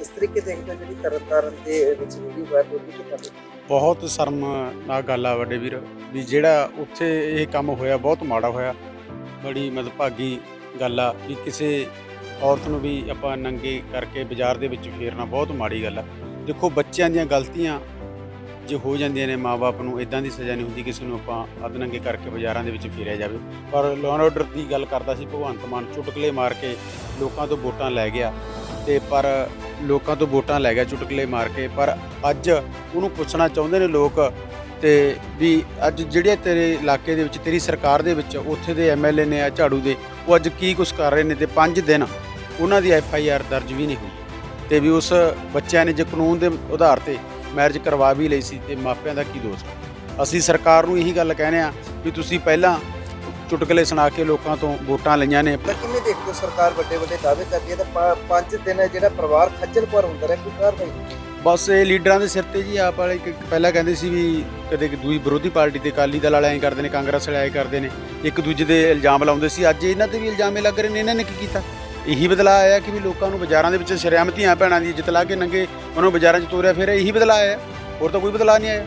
ਕਿਸ ਤਰੀਕੇ ਦੇਖਦੇ ਹੋ ਜਿਹੜੀ ਤਰਨਤਾਰਨ ਦੇ ਵਿੱਚ ਜਿਹੜੀ ਹੋਇਆ ਬੋਲੀ ਕਿੱਦਾਂ ਦੀ? ਬਹੁਤ ਸ਼ਰਮਨਾਕ ਗੱਲ ਆ ਵੱਡੇ ਵੀਰ, ਵੀ ਜਿਹੜਾ ਉੱਥੇ ਇਹ ਕੰਮ ਹੋਇਆ, ਬਹੁਤ ਮਾੜਾ ਹੋਇਆ, ਬੜੀ ਮਦਭਾਗੀ ਗੱਲ ਆ, ਵੀ ਕਿਸੇ ਔਰਤ ਨੂੰ ਵੀ ਆਪਾਂ ਨੰਗੇ ਕਰਕੇ ਬਾਜ਼ਾਰ ਦੇ ਵਿੱਚ ਫੇਰਨਾ ਬਹੁਤ ਮਾੜੀ ਗੱਲ ਆ। ਦੇਖੋ, ਬੱਚਿਆਂ ਦੀਆਂ ਗਲਤੀਆਂ ਜੇ ਹੋ ਜਾਂਦੀਆਂ ਨੇ ਮਾਪੇ ਨੂੰ ਇਦਾਂ ਦੀ ਸਜ਼ਾ ਨਹੀਂ ਹੁੰਦੀ ਕਿਸੇ ਨੂੰ ਆਪਾਂ ਅੱਧ ਨੰਗੇ ਕਰਕੇ ਬਾਜ਼ਾਰਾਂ ਦੇ ਵਿੱਚ ਫੇਰਿਆ ਜਾਵੇ। ਪਰ ਲਾਅ ਐਂਡ ਆਰਡਰ ਦੀ ਗੱਲ ਕਰਦਾ ਸੀ, ਭਗਵੰਤ ਮਾਨ ਚੁਟਕਲੇ ਮਾਰ ਕੇ ਲੋਕਾਂ ਤੋਂ ਵੋਟਾਂ ਲੈ ਗਿਆ। ਤੇ ਪਰ ਲੋਕਾਂ ਤੋਂ ਵੋਟਾਂ ਲੈ ਗਿਆ ਚੁਟਕਲੇ ਮਾਰ ਕੇ, ਪਰ ਅੱਜ ਉਹਨੂੰ ਪੁੱਛਣਾ ਚਾਹੁੰਦੇ ਨੇ ਲੋਕ ਤੇ ਵੀ ਅੱਜ ਜਿਹੜੇ ਤੇਰੇ ਇਲਾਕੇ ਦੇ ਵਿੱਚ, ਤੇਰੀ ਸਰਕਾਰ ਦੇ ਵਿੱਚ ਉੱਥੇ ਦੇ ਐਮਐਲਏ ਨੇ, ਆ ਝਾੜੂ ਦੇ, ਉਹ ਅੱਜ ਕੀ ਕੁਝ ਕਰ ਰਹੇ ਨੇ ਤੇ 5 ਦਿਨ ਉਹਨਾਂ ਦੀ ਐਫ ਆਈ ਆਰ ਦਰਜ ਵੀ ਨਹੀਂ ਹੋਈ। ਤੇ ਵੀ ਉਸ ਬੱਚਿਆਂ ਨੇ ਜੇ ਕਾਨੂੰਨ ਦੇ ਆਧਾਰ ਤੇ ਮੈਰਿਜ ਕਰਵਾ ਵੀ ਲਈ ਸੀ ਤੇ ਮਾਪਿਆਂ ਦਾ ਕੀ ਦੋਸ਼? ਅਸੀਂ ਸਰਕਾਰ ਨੂੰ ਇਹੀ ਗੱਲ ਕਹਿੰਦੇ ਆ ਵੀ ਤੁਸੀਂ ਪਹਿਲਾਂ ਚੁਟਕਲੇ ਸੁਣਾ ਕੇ ਲੋਕਾਂ ਤੋਂ ਵੋਟਾਂ ਲਈਆਂ ਨੇ। ਤਾਂ ਕਿਵੇਂ ਦੇਖਦੇ ਹੋ ਸਰਕਾਰ ਵੱਡੇ ਵੱਡੇ ਦਾਅਵੇ ਕਰਦੀ ਹੈ ਤਾਂ ਪ- ਪੰਜ ਦਿਨ ਹੈ ਜਿਹੜਾ ਪਰਿਵਾਰ ਖੱਜਲ ਖੁਆਰ ਹੁੰਦਾ ਰਿਹਾ ਕੋਈ ਕਾਰਵਾਈ ਨਹੀਂ। ਬਸ ਇਹ ਲੀਡਰਾਂ ਦੇ ਸਿਰ ਤੇ ਜੀ ਆਪ ਵਾਲੇ ਪਹਿਲਾਂ ਕਹਿੰਦੇ ਸੀ ਵੀ ਕਦੇ ਦੂਜੀ ਵਿਰੋਧੀ ਪਾਰਟੀ ਤੇ ਅਕਾਲੀ ਦਲ ਵਾਲੇ ਐਂ ਕਰਦੇ ਨੇ ਕਾਂਗਰਸ ਵਾਲੇ ਐਂ ਕਰਦੇ ਨੇ। ਇੱਕ ਦੂਜੇ ਦੇ ਇਲਜ਼ਾਮ ਲਾਉਂਦੇ ਸੀ। ਅੱਜ ਇਹਨਾਂ ਤੇ ਵੀ ਇਲਜ਼ਾਮ ਲੱਗ ਰਹੇ ਨੇ ਇਹਨਾਂ ਨੇ ਕੀ ਕੀਤਾ? ਇਹੀ ਬਦਲਾਅ ਆਇਆ ਕਿ ਵੀ ਲੋਕਾਂ ਨੂੰ ਬਾਜ਼ਾਰਾਂ ਦੇ ਵਿੱਚ ਸ਼ਰੇਆਮ ਧੀਆਂ ਭੈਣਾਂ ਦੀ ਇੱਜ਼ਤ ਲਾ ਕੇ ਨੰਗੇ ਉਹਨਾਂ ਨੂੰ ਬਾਜ਼ਾਰਾਂ 'ਚ ਤੋਰਿਆ ਫਿਰ ਇਹੀ ਬਦਲਾਅ ਆਇਆ। ਹੋਰ ਤਾਂ ਕੋਈ ਬਦਲਾਅ ਨਹੀਂ ਆਇਆ।